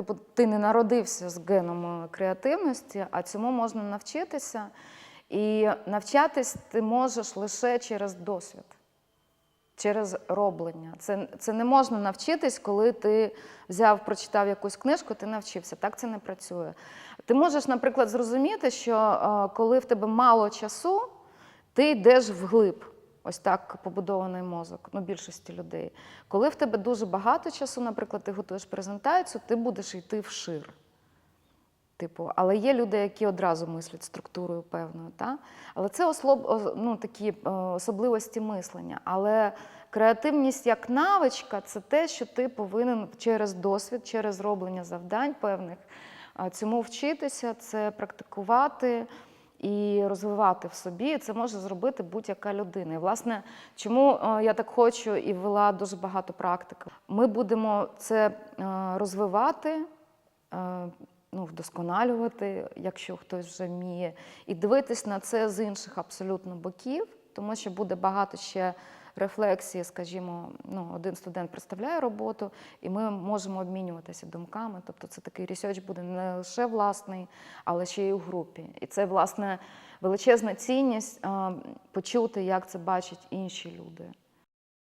Типу, ти не народився з геном е, креативності, а цьому можна навчитися. І навчатись ти можеш лише через досвід, через роблення. Це, це не можна навчитись, коли ти взяв, прочитав якусь книжку, ти навчився. Так це не працює. Ти можеш, наприклад, зрозуміти, що е, коли в тебе мало часу, ти йдеш вглиб. Ось так побудований мозок, ну, більшості людей. Коли в тебе дуже багато часу, наприклад, ти готуєш презентацію, ти будеш йти вшир. Типу, але є люди, які одразу мислять структурою певною. Та? Але це ослоб, ну, такі е, особливості мислення. Але креативність як навичка це те, що ти повинен через досвід, через роблення завдань певних цьому вчитися, це практикувати і розвивати в собі. Це може зробити будь-яка людина. І, власне, чому е, я так хочу і ввела дуже багато практик. Ми будемо це е, розвивати. е, Ну, вдосконалювати, якщо хтось вже вміє, і дивитись на це з інших абсолютно боків, тому що буде багато ще рефлексії, скажімо, ну, один студент представляє роботу, і ми можемо обмінюватися думками. Тобто це такий ресерч буде не лише власний, але ще й у групі. І це, власне, величезна цінність почути, як це бачать інші люди.